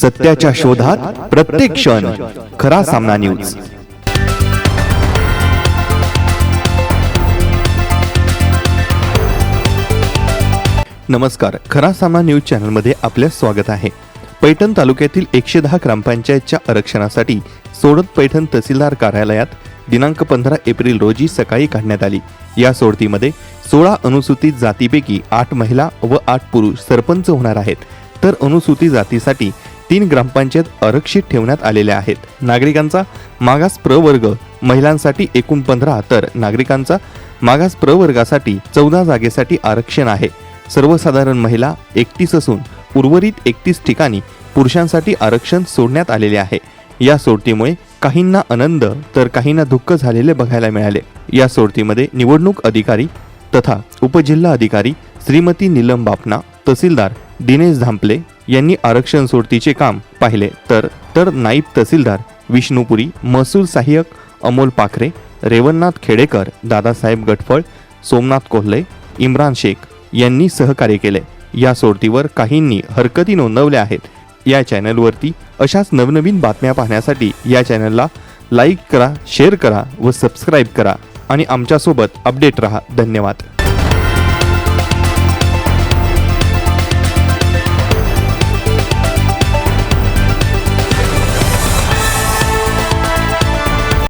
सत्याच्या शोधात प्रत्येक क्षण खरा सामना न्यूज नमस्कार. खरा सामना न्यूज चॅनलमध्ये आपले स्वागत आहे. पैठण तालुक्यातील एकशे दहा ग्रामपंचायतच्या आरक्षणासाठी सोडत पैठण तहसीलदार कार्यालयात दिनांक पंधरा एप्रिल रोजी सकाळी काढण्यात आली. या सोडतीमध्ये सोळा अनुसूचित जातीपैकी आठ महिला व आठ पुरुष सरपंच होणार आहेत. तर अनुसूचित जातीसाठी तीन ग्रामपंचायत आरक्षित ठेवण्यात आलेल्या आहेत. नागरिकांचा मागास प्रवर्ग महिलांसाठी एकूण पंधरा तर नागरिकांचा मागास प्रवर्गासाठी चौदा जागेसाठी आरक्षण आहे. सर्वसाधारण महिला एकतीस असून उर्वरित एकतीस ठिकाणी पुरुषांसाठी आरक्षण सोडण्यात आलेले आहे. या सोडतीमुळे काहींना आनंद तर काहींना दुःख झालेले बघायला मिळाले. या सोडतीमध्ये निवडणूक अधिकारी तथा उपजिल्हा अधिकारी श्रीमती नीलम बापना तहसीलदार दिनेश धांपले यांनी आरक्षण सोडतीचे काम पाहिले. तर तर नाईब तहसीलदार विष्णुपुरी महसूल सहाय्यक अमोल पाखरे रेवणनाथ खेडेकर दादासाहेब गटफळ सोमनाथ कोल्हे इम्रान शेख यांनी सहकार्य केले. या सोडतीवर काहींनी हरकती नोंदवल्या आहेत. या चॅनलवरती अशाच नवनवीन बातम्या पाहण्यासाठी या चॅनलला लाईक करा शेअर करा व सबस्क्राईब करा आणि आमच्यासोबत अपडेट रहा. धन्यवाद.